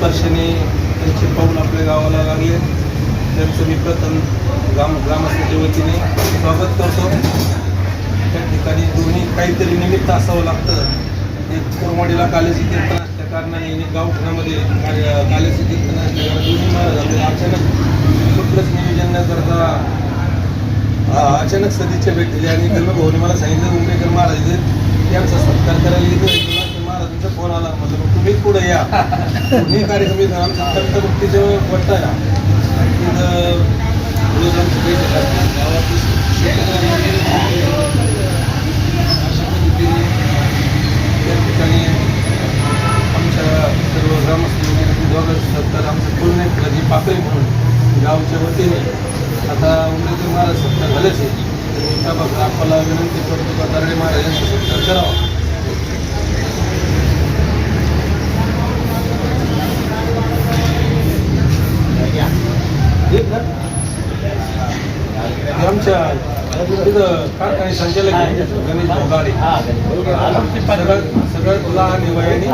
स्पर्शाने त्यांचे पाऊल आपल्या गावाला लागले. त्यांचं मी प्रथम ग्राम ग्रामस्थाच्या वतीने स्वागत करतो. त्या ठिकाणी दोन्ही काहीतरी निमित्त असावं लागतं. एक कोरवाडीला कालेजी कीर्तन असल्या कारणाने आणि गावठाणामध्ये कार्य- कीर्तन असल्या दोन्ही महाराज आपल्याला अचानक कुठलंच नियोजन न करता अचानक सदिच्छा भेटली आणि त्यांना मला सांगितलं उमेकर महाराज यांचा सत्कार करायला येतो तर फोन आला. म्हटलं मग तुम्ही पुढे या. मी कार्यक्रम येतो आमचा तंटमुक्तीच्या वट्टा या तिथं रोज अशा पद्धतीने त्या ठिकाणी आमच्या सर्व ग्रामस्थ तर आमचं पूर्ण प्रदीप पाकळी म्हणून. गावच्या वतीने. आता उमेदवार महाराज सत्कार झालेच आहे. त्या बघा आपल्याला विनंती करतो का दरडे महाराजांचा सत्कार करावा हे आमच्या कारखाने संचालक गणेश भाऊ गाडे सगळं सगळं लहान वयाने.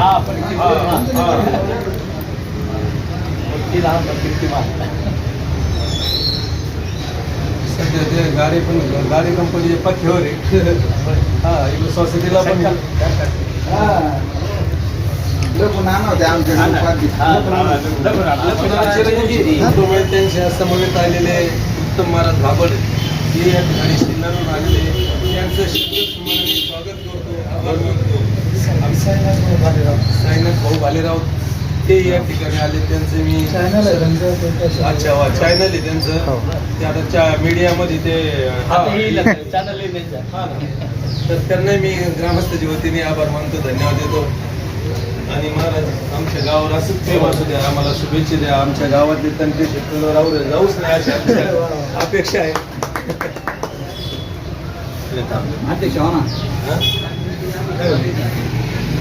सध्या ते गाडी पण गाडी कंपनीच्या पथ्यावर आहे. हा सोसायटीला पण त्यांच्या समवेत आलेले उत्तम महाराज भाबड हे या ठिकाणी शिन्नरून आलेले त्यांचं स्वागत करतो आभार मानतो साईनाथ भाऊ भालेराव ते या ठिकाणी आले त्यांचे मी. अच्छा वा चॅनल आहे त्यांचं. ते आता च्या मीडियामध्ये ते हा, हा ना. तर त्यांना मी ग्रामस्थाच्या वतीने आभार मानतो धन्यवाद देतो. आणि महाराज आमच्या गावावर असंच प्रेम असू द्या आम्हाला शुभेच्छा द्या. आमच्या गावातले तंटे शेतकऱ्यावर राहू दे जाऊच नाही अशी आमच्या अपेक्षा आहे. हा?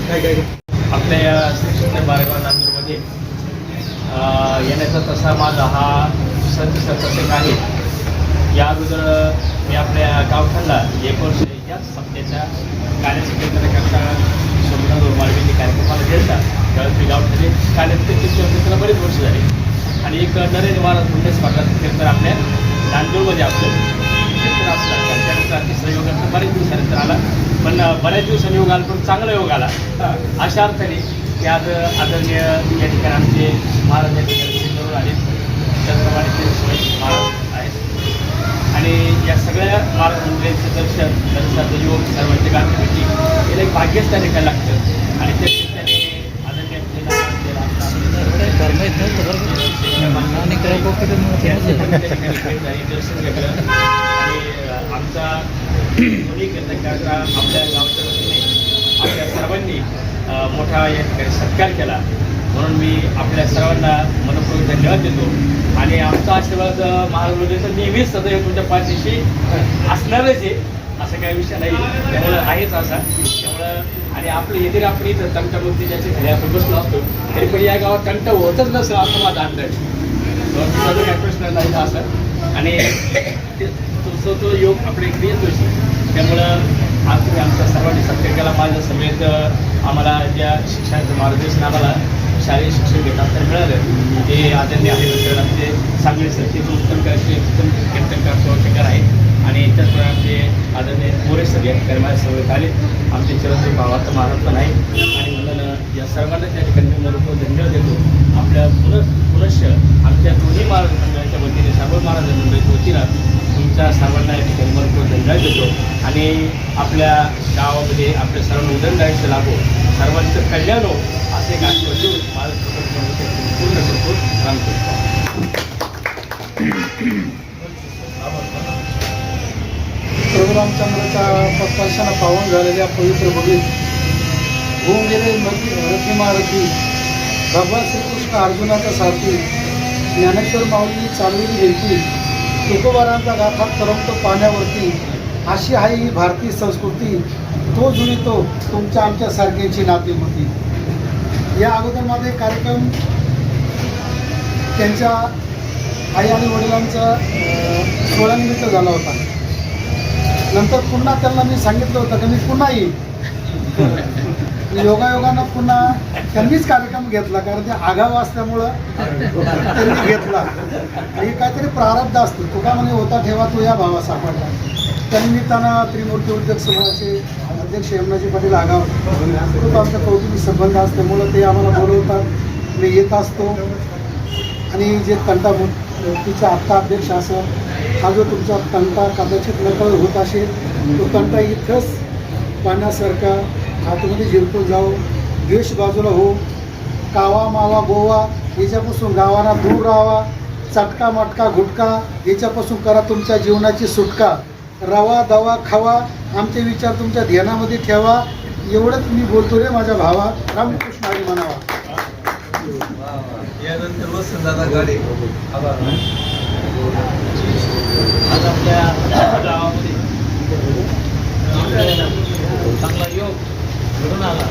काय काय आपल्या या श्रीकृष्ण बारेगाव नांदूरमध्ये येण्याचा तसा माझा हा संत प्रसंग आहे. या अगोदर मी आपल्या गावठाणला एक वर्ष याच सप्त्याच्या कार्यसंकेतनाकरता शोभना दोरमार्गेने कार्यक्रमाला गेलता. त्यावेळेस मी गावठाणे कार्यसंकेतनाला बरेच वर्ष झाले. आणि एक नरेंद्र महाराज मुंडे स्पर्धाचं कीर्तन आपल्या नांदूरमध्ये आपलं कीर्तन असतात त्यानंतर तिसरा योगाचा बरेच दिवसानंतर आला. पण बऱ्याच दिवसांनी योग आला पण चांगला योग आला. अशा अर्थाने की आज आदरणीय या ठिकाणी आमचे महाराज या ठिकाणी आले. त्याचप्रमाणे ते महाराज आणि या सगळ्या महाराज मंदिरांचं दर्शन दर्शनाचं योग सर्वांची गाठी भेटी याला एक भाग्यच त्या ठिकाणी लागतं. आणि ते दर्शन घेतलं. आणि आमचा दोन्ही कीर्तनकारांचा आपल्या गावच्या वतीने आपल्या सर्वांनी मोठा या ठिकाणी सत्कार केला. म्हणून मी आपल्या सर्वांना मनपूर्वक धन्यवाद देतो. आणि आमचा आशीर्वाद महाराष्ट्र नेहमीच सदैव तुमच्या पाठीशी असणारच आहे. असा काही विषय नाही. त्यामुळं आहेच असा. त्यामुळं आणि आपलं येथे आपण इथं तंटमुक्ती ज्याच्या घरी आपण बसलो असतो तरी पण या गावात तंट होतच नसं असं माझा अंदाज. तुझा काय प्रश्न नाही असं असा. आणि तुमचं तो तो योग आपल्या इकडे येतोच त्यामुळं आज तुम्ही आमच्या सर्वांनी सत्कार केला. माझ्या समेत आम्हाला ज्या शिक्षणाचं मार्गदर्शन आम्हाला शालेय शिक्षण घेतात तर मिळालं. ते आदरणीय आहे तर आमचे सांगली सरचे उत्तम करायचे उत्तम कीर्तनकार सुरक्षकार आहेत. आणि त्याचप्रमाणे आमचे आदरणीय मोरे सर या ठिकाणी माझ्यासमोर आले. आमचे चिरंजीव भावाचं महाराज पण आहे आणि म्हणून या सर्वांना त्या ठिकाणी मी मनपूर्वक धन्यवाद देतो. आपल्या पुनः पुनश्च आमच्या दोन्ही महाराज मंडळाच्या वतीने सर्व महाराज मंडळाच्या वतीनं तुमच्या सर्वांना या ठिकाणी मनपूर्वक धन्यवाद देतो. आणि आपल्या गावामध्ये आपल्या सर्वांना उदंडायुष्य लागो सर्वांचं कल्याण हो. असे एक आशीर्वाद माझं पूर्ण करतो काम करतो रामचंद्राच्या स्पर्शानं पावन झालेल्या पवित्र बघीत होऊन गेले रथी महारथी भगवान श्रीकृष्ण अर्जुनाचा साथी ज्ञानेश्वर माऊली चालविली गेलती तुकोबारांचा गाथा तरंगतो पाण्यावरती. अशी आहे ही भारतीय संस्कृती. तो जुळितो तुमच्या आमच्या सारख्यांची नाती होती. या अगोदरमध्ये कार्यक्रम त्यांच्या आई आणि वडिलांचा सोहळ्यानिमित्त झाला होता. नंतर पुन्हा त्यांना मी सांगितलं होतं की मी पुन्हा येईल योगायोगानं पुन्हा त्यांनीच कार्यक्रम घेतला कारण ते आगाव असल्यामुळं त्यांनी घेतला. हे काहीतरी प्रारब्ध असतो. तुका म्हणे होता ठेवा तो या भावा सापडला. त्यानिमित्तानं त्रिमूर्ती उद्योग समूहाचे अध्यक्ष यमुनाजी पाटील आगाव खूप आमचा कौटुंबिक संबंध असल्यामुळं ते आम्हाला बोलवतात. मी येत असतो. आणि जे तंटा तिचा आत्ता अध्यक्ष असं हा जो तुमचा तंटा कदाचित नकळ होत असेल तो तंटा इतकंच पाण्यासारखा आतमध्ये झिरपून जाऊ द्वेष बाजूला हो. कावा मावा गोवा याच्यापासून गावाला दूर राहावा. चटका मटका घुटका याच्यापासून करा तुमच्या जीवनाची सुटका. रवा दवा खावा आमचे विचार तुमच्या ध्यानामध्ये ठेवा. एवढंच मी बोलतो रे माझ्या भावा. रामकृष्ण हरी म्हणावा. यानंतर वसंतदादा गाडे. आज आपल्या गावामध्ये चांगला योग घडून आला.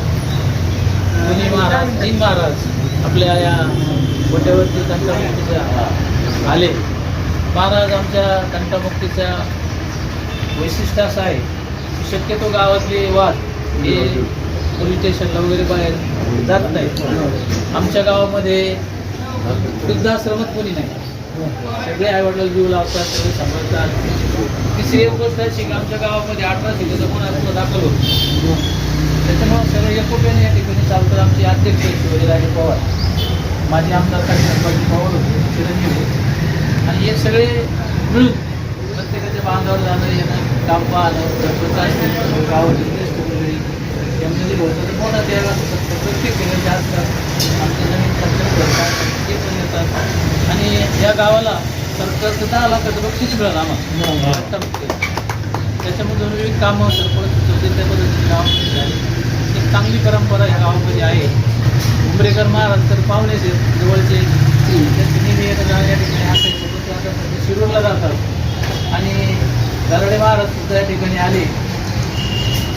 मुनी महाराज तीन महाराज आपल्या या कोट्यावरती कंटामुक्तीच्या आले. महाराज आमच्या कंटामुक्तीच्या वैशिष्ट्य असं आहे की शक्यतो गावातले वाद हे पोलीस स्टेशनला वगैरे बाहेर जात नाहीत. आमच्या गावामध्ये वृद्धाश्रमात कोणी नाही. सगळे आईवडील जीव लावतात सगळे सांभाळतात. तिसरी एक गोष्ट अशी की आमच्या गावामध्ये अठरा सीटाचा कोण आत्म दाखल होतो त्याच्यामुळे सगळं एकोप्याने या ठिकाणी चालतात. आमचे अध्यक्ष आहेत पवार. माझे आमदार काशीनाथबाजी पवार होते चिरंजीव होते. आणि हे सगळे मिळून बांधावर जाणं येणं काम पाहणं सरपंच असतील गावातील ज्येष्ठ मंडळी त्यांमध्ये होतं मोठा असतात प्रत्येक ठिकाणी असतात आमच्या जमीन सरकार करतात ते पण येतात. आणि या गावाला सरकारचं दहा लाखाचं बक्षीस मिळालं आम्हाला. त्याच्यामधून विविध कामं सरपंच सुचवते त्या पद्धतीने गावामध्ये झाली एक चांगली परंपरा या गावामध्ये आहे. उमरेकर महाराज तर पाहुणेच आहेत जवळचे त्यांचे नेहमी येणं जाणं या ठिकाणी असायचं पण ते आता सध्या शिरूरला जातात आणि दराडे महाराज सुद्धा या ठिकाणी आले.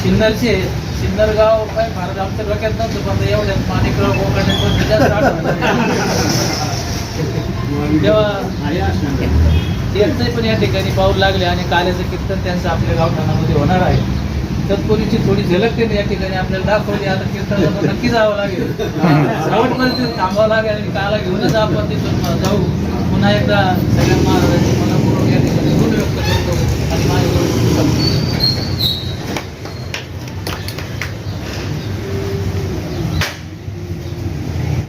सिन्नरचे सिन्नर गाव काय महाराज आमच्या डोक्यात नव्हतं पण एवढ्यात माणिकराव गोकाटे पण तेव्हा त्यांचंही पण या ठिकाणी पाऊल लागले आणि काल्याचं कीर्तन त्यांचं आपल्या गावठाणामध्ये होणार आहे. तत्पुरीची थोडी झलक त्यांनी या ठिकाणी आपल्याला दाखवली. आता कीर्तनाला नक्की जावं लागेल. शेवटपर्यंत थांबावं लागेल आणि काला घेऊनच आपण तिथून जाऊ. पुन्हा एकदा सगळ्या महाराजांची मनपूर्वक या ठिकाणी गुण व्यक्त करतो. आणि Thank you.